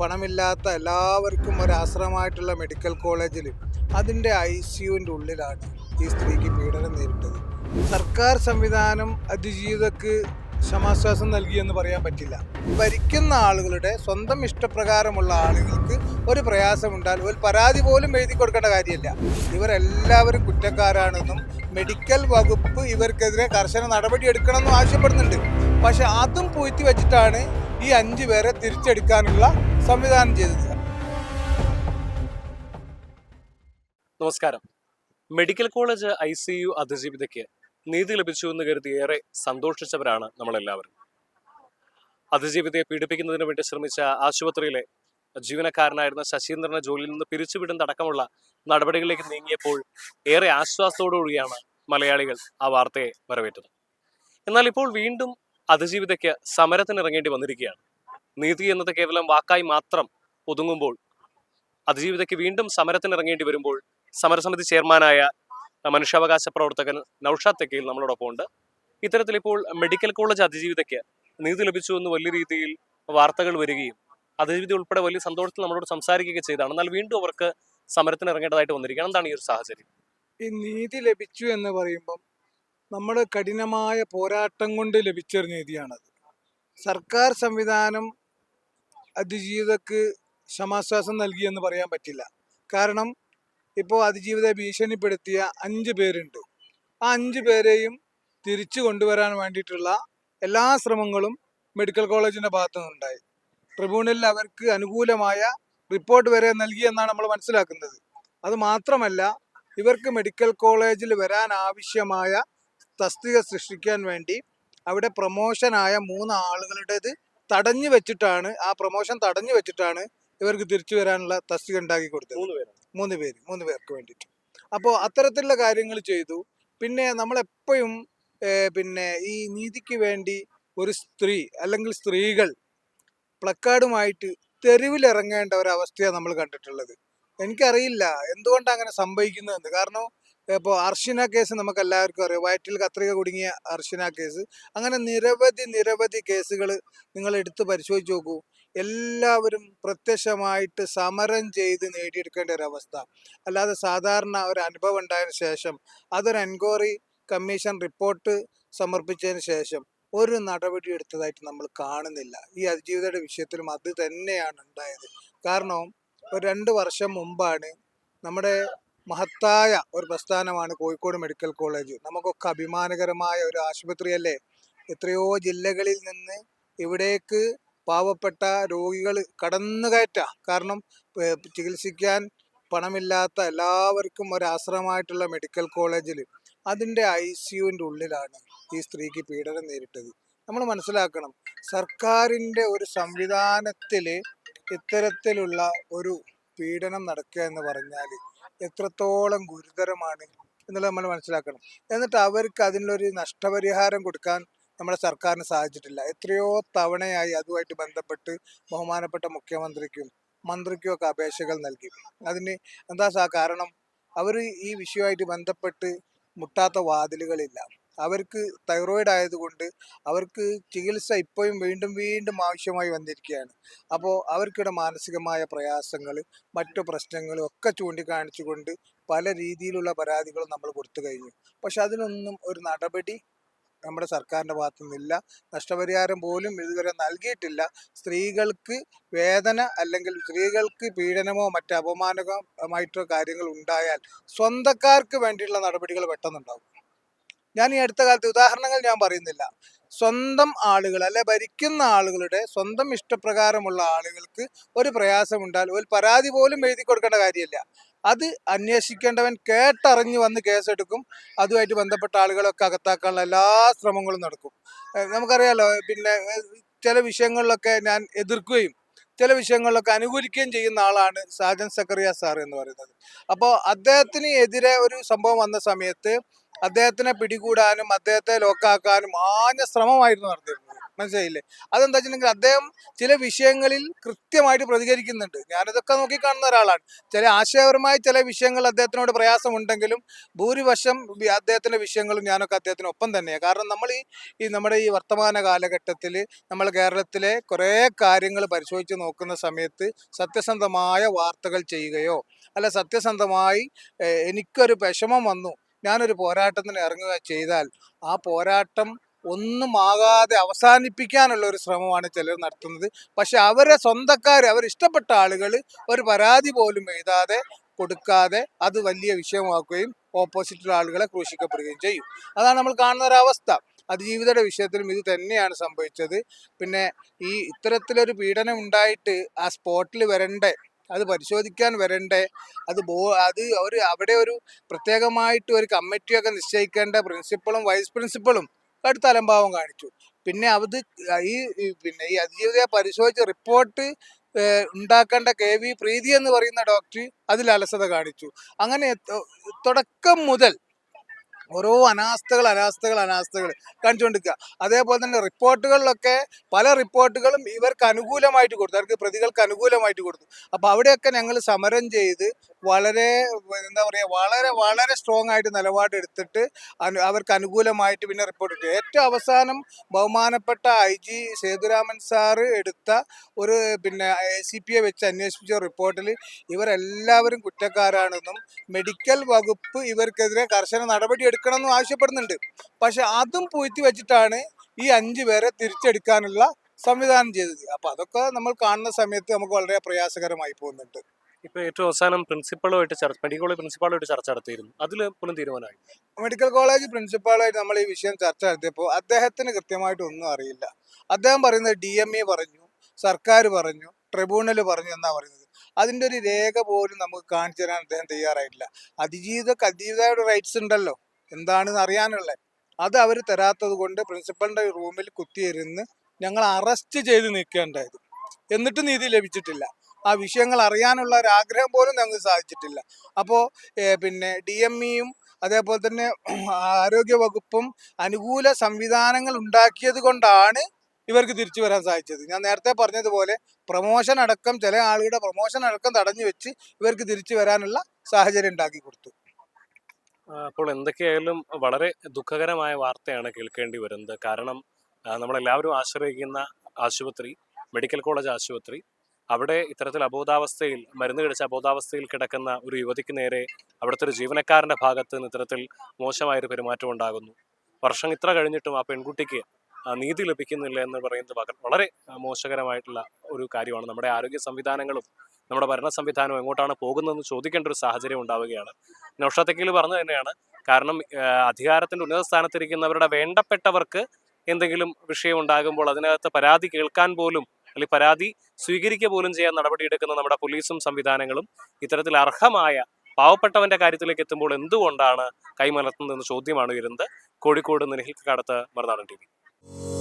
പണമില്ലാത്ത എല്ലാവർക്കും ഒരാശ്രമമായിട്ടുള്ള മെഡിക്കൽ കോളേജിൽ അതിന്റെ ഐ സിയുവിന്റെ ഉള്ളിലാണ് ഈ സ്ത്രീക്ക് പീഡനം നേരിട്ടത്. സർക്കാർ സംവിധാനം അതിജീവിതക്ക് ക്ഷമാശ്വാസം നൽകിയെന്ന് പറയാൻ പറ്റില്ല. ഭരിക്കുന്ന ആളുകളുടെ സ്വന്തം ഇഷ്ടപ്രകാരമുള്ള ആളുകൾക്ക് ഒരു പ്രയാസമുണ്ടാൽ ഒരു പരാതി പോലും എഴുതി കൊടുക്കേണ്ട കാര്യമില്ല. ഇവരെല്ലാവരും കുറ്റക്കാരാണെന്നും മെഡിക്കൽ വകുപ്പ് ഇവർക്കെതിരെ കർശന നടപടി എടുക്കണമെന്നും ആവശ്യപ്പെടുന്നുണ്ട്. പക്ഷെ അതും പൂഴ്ത്തി വെച്ചിട്ടാണ് ഈ അഞ്ചു പേരെ തിരിച്ചെടുക്കാനുള്ള സംവിധാനം ചെയ്തത് നമസ്കാരം. Medical college I C U അതിജീവിതയ്ക്ക് നീതി ലഭിച്ചു എന്ന് കരുതി ഏറെ സന്തോഷിച്ചവരാണ് നമ്മളെല്ലാവരും. അതിജീവിതയെ പീഡിപ്പിക്കുന്നതിന് വേണ്ടി ശ്രമിച്ച ആശുപത്രിയിലെ ജീവനക്കാരനായിരുന്ന ശശീന്ദ്രനെ ജോലിയിൽ നിന്ന് പിരിച്ചുവിടുന്നതടക്കമുള്ള നടപടികളിലേക്ക് നീങ്ങിയപ്പോൾ ഏറെ ആശ്വാസത്തോടുകൂടിയാണ് മലയാളികൾ ആ വാർത്തയെ വരവേറ്റത്. എന്നാൽ ഇപ്പോൾ വീണ്ടും അതിജീവിതയ്ക്ക് സമരത്തിന് ഇറങ്ങേണ്ടി വന്നിരിക്കുകയാണ്. നീതി എന്നത് കേവലം വാക്കായി മാത്രം ഒതുങ്ങുമ്പോൾ അതിജീവിതയ്ക്ക് വീണ്ടും സമരത്തിന് ഇറങ്ങേണ്ടി വരുമ്പോൾ സമരസമിതി ചെയർമാനായ മനുഷ്യാവകാശ പ്രവർത്തകൻ നൌഷാദ് തെക്കയിൽ നമ്മളോടൊപ്പം ഉണ്ട് ഇത്തരത്തിൽ ഇപ്പോൾ മെഡിക്കൽ കോളേജ് അതിജീവിതയ്ക്ക് നീതി ലഭിച്ചു എന്ന് വലിയ രീതിയിൽ വാർത്തകൾ വരികയും അതിജീവിത ഉൾപ്പെടെ വലിയ സന്തോഷത്തിൽ നമ്മളോട് സംസാരിക്കുകയൊക്കെ ചെയ്താണ്. എന്നാൽ വീണ്ടും അവർക്ക് സമരത്തിന് ഇറങ്ങേണ്ടതായിട്ട് വന്നിരിക്കുകയാണ്. എന്താണ് ഈ ഒരു സാഹചര്യം? ഈ നീതി ലഭിച്ചു എന്ന് പറയുമ്പം നമ്മൾ കഠിനമായ പോരാട്ടം കൊണ്ട് ലഭിച്ചൊരു നീതിയാണത്. സർക്കാർ സംവിധാനം അതിജീവിതക്ക് ക്ഷമാശ്വാസം നൽകിയെന്ന് പറയാൻ പറ്റില്ല. കാരണം ഇപ്പോൾ അതിജീവിതയെ ഭീഷണിപ്പെടുത്തിയ അഞ്ച് പേരുണ്ട്. ആ അഞ്ച് പേരെയും തിരിച്ചു കൊണ്ടുവരാൻ വേണ്ടിയിട്ടുള്ള എല്ലാ ശ്രമങ്ങളും മെഡിക്കൽ കോളേജിന്റെ ഭാഗത്തു നിന്നുണ്ടായി ട്രിബ്യൂണലിൽ അവർക്ക് അനുകൂലമായ റിപ്പോർട്ട് വരെ നൽകി എന്നാണ് നമ്മൾ മനസ്സിലാക്കുന്നത്. അത് മാത്രമല്ല ഇവർക്ക് മെഡിക്കൽ കോളേജിൽ വരാൻ ആവശ്യമായ തസ്തിക സൃഷ്ടിക്കാൻ വേണ്ടി അവിടെ പ്രൊമോഷനായ മൂന്ന് ആളുകളുടേത് തടഞ്ഞു വെച്ചിട്ടാണ് ആ പ്രൊമോഷൻ തടഞ്ഞു വെച്ചിട്ടാണ് ഇവർക്ക് തിരിച്ചു വരാനുള്ള തസ്തിക ഉണ്ടാക്കി കൊടുത്തത്. മൂന്ന് പേര് മൂന്ന് പേര് മൂന്ന് പേർക്ക് വേണ്ടിയിട്ട്. അപ്പോൾ അത്തരത്തിലുള്ള കാര്യങ്ങൾ ചെയ്തു. പിന്നെ നമ്മളെപ്പോഴും പിന്നെ ഈ നീതിക്ക് വേണ്ടി ഒരു സ്ത്രീ അല്ലെങ്കിൽ സ്ത്രീകൾ പ്ലക്കാർഡുമായിട്ട് തെരുവിലിറങ്ങേണ്ട ഒരവസ്ഥയാണ് നമ്മൾ കണ്ടിട്ടുള്ളത്. എനിക്കറിയില്ല എന്തുകൊണ്ടാണ് അങ്ങനെ സംഭവിക്കുന്നതെന്ന്. കാരണം ഇപ്പോൾ അർഷിന കേസ് നമുക്ക് എല്ലാവർക്കും അറിയാം. വയറ്റിൽ കത്രിക കുടുങ്ങിയ അർഷിന കേസ്. അങ്ങനെ നിരവധി നിരവധി കേസുകൾ നിങ്ങൾ എടുത്ത് പരിശോധിച്ച് നോക്കൂ. എല്ലാവരും പ്രത്യക്ഷമായിട്ട് സമരം ചെയ്ത് നേടിയെടുക്കേണ്ട ഒരു അവസ്ഥ. അല്ലാതെ സാധാരണ ഒരു അനുഭവം ഉണ്ടായതിനു ശേഷം അതൊരു എൻക്വയറി കമ്മീഷൻ റിപ്പോർട്ട് സമർപ്പിച്ചതിന് ശേഷം ഒരു നടപടി എടുത്തതായിട്ട് നമ്മൾ കാണുന്നില്ല. ഈ അതിജീവിതയുടെ വിഷയത്തിലും അത് തന്നെയാണ് ഉണ്ടായത്. കാരണം ഒരു രണ്ട് വർഷം മുമ്പാണ് നമ്മുടെ മഹത്തായ ഒരു പ്രസ്ഥാനമാണ് കോഴിക്കോട് മെഡിക്കൽ കോളേജ്. നമുക്കൊക്കെ അഭിമാനകരമായ ഒരു ആശുപത്രിയല്ലേ? എത്രയോ ജില്ലകളിൽ നിന്ന് ഇവിടേക്ക് പാവപ്പെട്ട രോഗികൾ കടന്നു കയറ്റാ കാരണം ചികിത്സിക്കാൻ പണമില്ലാത്ത എല്ലാവർക്കും ഒരു ആശ്രമമായിട്ടുള്ള മെഡിക്കൽ കോളേജിൽ അതിന്റെ ഐ സിയുവിന്റെ ഉള്ളിലാണ് ഈ സ്ത്രീക്ക് പീഡനം നേരിട്ടത്. നമ്മൾ മനസ്സിലാക്കണം സർക്കാരിന്റെ ഒരു സംവിധാനത്തിൽ ഇത്തരത്തിലുള്ള ഒരു പീഡനം നടക്കുക എന്ന് പറഞ്ഞാൽ എത്രത്തോളം ഗുരുതരമാണ് എന്നുള്ളത് നമ്മൾ മനസ്സിലാക്കണം. എന്നിട്ട് അവർക്ക് അതിനുള്ളൊരു നഷ്ടപരിഹാരം കൊടുക്കാൻ നമ്മുടെ സർക്കാരിന് സാധിച്ചിട്ടില്ല. എത്രയോ തവണയായി അതുമായിട്ട് ബന്ധപ്പെട്ട് ബഹുമാനപ്പെട്ട മുഖ്യമന്ത്രിക്കും മന്ത്രിക്കും ഒക്കെ അപേക്ഷകൾ നൽകി. അതിന് എന്താ കാരണം? അവർ ഈ വിഷയമായിട്ട് ബന്ധപ്പെട്ട് മുട്ടാത്ത വാതിലുകളില്ല. അവർക്ക് തൈറോയിഡ് ആയതുകൊണ്ട് അവർക്ക് ചികിത്സ ഇപ്പോഴും വീണ്ടും വീണ്ടും ആവശ്യമായി വന്നിരിക്കുകയാണ്. അപ്പോൾ അവർക്കിടെ മാനസികമായ പ്രയാസങ്ങൾ മറ്റു പ്രശ്നങ്ങളും ഒക്കെ ചൂണ്ടിക്കാണിച്ചുകൊണ്ട് പല രീതിയിലുള്ള പരാതികളും നമ്മൾ കൊടുത്തു കഴിഞ്ഞു. പക്ഷെ അതിനൊന്നും ഒരു നടപടി നമ്മുടെ സർക്കാരിന്റെ ഭാഗത്തു നിന്നില്ല നഷ്ടപരിഹാരം പോലും ഇതുവരെ നൽകിയിട്ടില്ല. സ്ത്രീകൾക്ക് വേദന അല്ലെങ്കിൽ സ്ത്രീകൾക്ക് പീഡനമോ മറ്റ് അപമാനകമായിട്ടോ കാര്യങ്ങൾ ഉണ്ടായാൽ സ്വന്തക്കാർക്ക് വേണ്ടിയുള്ള നടപടികൾ പെട്ടെന്നുണ്ടാവും. ഞാൻ ഈ അടുത്ത കാലത്ത് ഉദാഹരണങ്ങൾ ഞാൻ പറയുന്നില്ല. സ്വന്തം ആളുകൾ അല്ലെ ഭരിക്കുന്ന ആളുകളുടെ സ്വന്തം ഇഷ്ടപ്രകാരമുള്ള ആളുകൾക്ക് ഒരു പ്രയാസമുണ്ടാൽ ഒരു പരാതി പോലും എഴുതി കൊടുക്കേണ്ട കാര്യമില്ല. അത് അന്വേഷിക്കേണ്ടവൻ കേട്ടറിഞ്ഞു വന്ന് കേസെടുക്കും. അതുമായിട്ട് ബന്ധപ്പെട്ട ആളുകളൊക്കെ അകത്താക്കാനുള്ള എല്ലാ ശ്രമങ്ങളും നടക്കും. നമുക്കറിയാലോ പിന്നെ ചില വിഷയങ്ങളിലൊക്കെ ഞാൻ എതിർക്കുകയും ചില വിഷയങ്ങളിലൊക്കെ അനുകൂലിക്കുകയും ചെയ്യുന്ന ആളാണ് സാജൻ സക്കറിയ സാർ എന്ന് പറയുന്നത്. അപ്പോൾ അദ്ദേഹത്തിന് എതിരെ ഒരു സംഭവം വന്ന സമയത്ത് അദ്ദേഹത്തിനെ പിടികൂടാനും അദ്ദേഹത്തെ ലോക്കാക്കാനും ആഞ്ഞ ശ്രമമായിരുന്നു നടത്തിയിരുന്നത് മനസ്സിലായില്ലേ? അതെന്താ വെച്ചിട്ടുണ്ടെങ്കിൽ അദ്ദേഹം ചില വിഷയങ്ങളിൽ കൃത്യമായിട്ട് പ്രതികരിക്കുന്നുണ്ട്. ഞാനിതൊക്കെ നോക്കി കാണുന്ന ഒരാളാണ്. ചില ആശയപരമായ ചില വിഷയങ്ങൾ അദ്ദേഹത്തിനോട് പ്രയാസമുണ്ടെങ്കിലും ഭൂരിപക്ഷം അദ്ദേഹത്തിന്റെ വിഷയങ്ങളും ഞാനൊക്കെ അദ്ദേഹത്തിന് ഒപ്പം തന്നെയാണ്. കാരണം നമ്മൾ ഈ ഈ നമ്മുടെ ഈ വർത്തമാന കാലഘട്ടത്തിൽ നമ്മൾ കേരളത്തിലെ കുറേ കാര്യങ്ങൾ പരിശോധിച്ച് നോക്കുന്ന സമയത്ത് സത്യസന്ധമായ വാർത്തകൾ ചെയ്യുകയോ അല്ല സത്യസന്ധമായി എനിക്കൊരു വിഷമം വന്നു. ഞാനൊരു പോരാട്ടത്തിന് ഇറങ്ങുക ചെയ്താൽ ആ പോരാട്ടം ഒന്നും ആകാതെ അവസാനിപ്പിക്കാനുള്ള ഒരു ശ്രമമാണ് ചിലർ നടത്തുന്നത്. പക്ഷെ അവരെ സ്വന്തക്കാർ അവർ ഇഷ്ടപ്പെട്ട ആളുകൾ ഒരു പരാതി പോലും എഴുതാതെ കൊടുക്കാതെ അത് വലിയ വിഷയമാക്കുകയും ഓപ്പോസിറ്റുള്ള ആളുകളെ ക്രൂശിക്കപ്പെടുകയും ചെയ്യും. അതാണ് നമ്മൾ കാണുന്ന ഒരു അവസ്ഥ. അതിജീവിതയുടെ വിഷയത്തിലും ഇത് തന്നെയാണ് സംഭവിച്ചത്. പിന്നെ ഈ ഇത്തരത്തിലൊരു പീഡനം ഉണ്ടായിട്ട് ആ സ്പോട്ടിൽ വരണ്ടേ അത് പരിശോധിക്കാൻ വരണ്ടേ? അത് ബോ അത് അവർ അവിടെ ഒരു പ്രത്യേകമായിട്ട് ഒരു കമ്മിറ്റിയൊക്കെ നിശ്ചയിക്കേണ്ട പ്രിൻസിപ്പളും വൈസ് പ്രിൻസിപ്പളും കടുത്ത അലംഭാവം കാണിച്ചു. പിന്നെ അത് ഈ പിന്നെ ഈ അതിജീവിതയെ പരിശോധിച്ച റിപ്പോർട്ട് ഉണ്ടാക്കേണ്ട കെ വി പ്രീതി എന്ന് പറയുന്ന ഡോക്ടർ അതിൽ അലസത കാണിച്ചു. അങ്ങനെ തുടക്കം മുതൽ ഓരോ അനാസ്ഥകൾ അനാസ്ഥകൾ അനാസ്ഥകൾ കാണിച്ചുകൊണ്ടിരിക്കുക അതേപോലെ തന്നെ റിപ്പോർട്ടുകളിലൊക്കെ പല റിപ്പോർട്ടുകളും ഇവർക്ക് അനുകൂലമായിട്ട് കൊടുത്തു. അവർക്ക് പ്രതികൾക്ക് അനുകൂലമായിട്ട് കൊടുത്തു. അപ്പോൾ അവിടെയൊക്കെ ഞങ്ങൾ സമരം ചെയ്ത് വളരെ എന്താ പറയുക വളരെ വളരെ സ്ട്രോങ് ആയിട്ട് നിലപാടെടുത്തിട്ട് അനു അവർക്ക് അനുകൂലമായിട്ട് പിന്നെ റിപ്പോർട്ട് ഇട്ടു. ഏറ്റവും അവസാനം ബഹുമാനപ്പെട്ട ഐ ജി സേതുരാമൻ സാറ് എടുത്ത ഒരു പിന്നെ എ സി പിയെ വെച്ച് അന്വേഷിപ്പിച്ച റിപ്പോർട്ടിൽ ഇവരെല്ലാവരും കുറ്റക്കാരാണെന്നും മെഡിക്കൽ വകുപ്പ് ഇവർക്കെതിരെ കർശന നടപടി എടുക്കണമെന്നും ആവശ്യപ്പെടുന്നുണ്ട്. പക്ഷെ അതും പൂഴ്ത്തി വെച്ചിട്ടാണ് ഈ അഞ്ചു പേരെ തിരിച്ചെടുക്കാനുള്ള സംവിധാനം ചെയ്തത്. അപ്പൊ അതൊക്കെ നമ്മൾ കാണുന്ന സമയത്ത് നമുക്ക് വളരെ പ്രയാസകരമായി പോകുന്നുണ്ട്. ഇപ്പൊ ഏറ്റവും അവസാനം പ്രിൻസിപ്പളുമായിട്ട് ചർച്ച മെഡിക്കൽ കോളേജ് പ്രിൻസിപ്പാളുമായിട്ട് ചർച്ച നടത്തിയിരുന്നു. അതിൽ പോലും തീരുമാനമായി. മെഡിക്കൽ കോളേജ് പ്രിൻസിപ്പാളുമായിട്ട് നമ്മൾ ഈ വിഷയം ചർച്ച നടത്തിയപ്പോൾ അദ്ദേഹത്തിന് കൃത്യമായിട്ട് ഒന്നും അറിയില്ല. അദ്ദേഹം പറയുന്നത് ഡി എം ഇ പറഞ്ഞു സർക്കാർ പറഞ്ഞു ട്രിബ്യൂണൽ പറഞ്ഞു എന്നാ പറയുന്നത്. അതിന്റെ ഒരു രേഖ പോലും നമുക്ക് കാണിച്ചു തരാൻ അദ്ദേഹം തയ്യാറായിട്ടില്ല. അതിജീവിതക്ക് അതിജീവിതയുടെ റൈറ്റ്സ് ഉണ്ടല്ലോ. എന്താണെന്ന് അറിയാനുള്ളത് അത് അവർ തരാത്തത് കൊണ്ട് പ്രിൻസിപ്പളിന്റെ റൂമിൽ കുത്തിയിരുന്ന് ഞങ്ങൾ അറസ്റ്റ് ചെയ്ത് നിൽക്കേണ്ടായത് എന്നിട്ട് നീതി ലഭിച്ചിട്ടില്ല. ആ വിഷയങ്ങൾ അറിയാനുള്ള ഒരു ആഗ്രഹം പോലും ഞങ്ങൾക്ക് സാധിച്ചിട്ടില്ല. അപ്പോൾ പിന്നെ ഡി എം ഇയും അതേപോലെ തന്നെ ആരോഗ്യ വകുപ്പും അനുകൂല സംവിധാനങ്ങൾ ഉണ്ടാക്കിയത് കൊണ്ടാണ് ഇവർക്ക് തിരിച്ചു വരാൻ സാധിച്ചത്. ഞാൻ നേരത്തെ പറഞ്ഞതുപോലെ പ്രൊമോഷൻ അടക്കം ചില ആളുകളുടെ പ്രൊമോഷൻ അടക്കം തടഞ്ഞു വെച്ച് ഇവർക്ക് തിരിച്ചു വരാനുള്ള സാഹചര്യം ഉണ്ടാക്കി കൊടുത്തു. അപ്പോൾ എന്തൊക്കെയായാലും വളരെ ദുഃഖകരമായ വാർത്തയാണ് കേൾക്കേണ്ടി വരുന്നത്. കാരണം നമ്മളെല്ലാവരും ആശ്രയിക്കുന്ന ആശുപത്രി മെഡിക്കൽ കോളേജ് ആശുപത്രി അവിടെ ഇത്തരത്തിൽ അബോധാവസ്ഥയിൽ മരുന്ന് കിടച്ച അബോധാവസ്ഥയിൽ കിടക്കുന്ന ഒരു യുവതിക്ക് നേരെ അവിടുത്തെ ഒരു ജീവനക്കാരന്റെ ഭാഗത്ത് നിന്ന് ഇത്തരത്തിൽ മോശമായൊരു പെരുമാറ്റം ഉണ്ടാകുന്നു. വർഷം ഇത്ര കഴിഞ്ഞിട്ടും ആ പെൺകുട്ടിക്ക് നീതി ലഭിക്കുന്നില്ല എന്ന് പറയുന്നത് വളരെ മോശകരമായിട്ടുള്ള ഒരു കാര്യമാണ്. നമ്മുടെ ആരോഗ്യ സംവിധാനങ്ങളും നമ്മുടെ ഭരണ സംവിധാനവും എങ്ങോട്ടാണ് പോകുന്നതെന്ന് ചോദിക്കേണ്ട ഒരു സാഹചര്യം ഉണ്ടാവുകയാണ്. നൌഷാത്തക്കീൽ പറഞ്ഞു തന്നെയാണ്. കാരണം അധികാരത്തിന്റെ ഉന്നത സ്ഥാനത്തിരിക്കുന്നവരുടെ വേണ്ടപ്പെട്ടവർക്ക് എന്തെങ്കിലും വിഷയം ഉണ്ടാകുമ്പോൾ അതിനകത്ത് പരാതി കേൾക്കാൻ പോലും അല്ലെങ്കിൽ പരാതി സ്വീകരിക്കുക പോലും ചെയ്യാൻ നടപടിയെടുക്കുന്ന നമ്മുടെ പോലീസും സംവിധാനങ്ങളും ഇത്തരത്തിൽ അർഹമായ പാവപ്പെട്ടവന്റെ കാര്യത്തിലേക്ക് എത്തുമ്പോൾ എന്തുകൊണ്ടാണ് കൈമലർത്തുന്നതെന്ന് ചോദ്യമാണ് ഉയരുന്നത്. കോഴിക്കോട് നിലഹിൽ കടത്ത് മറുനാടൻ ടി വി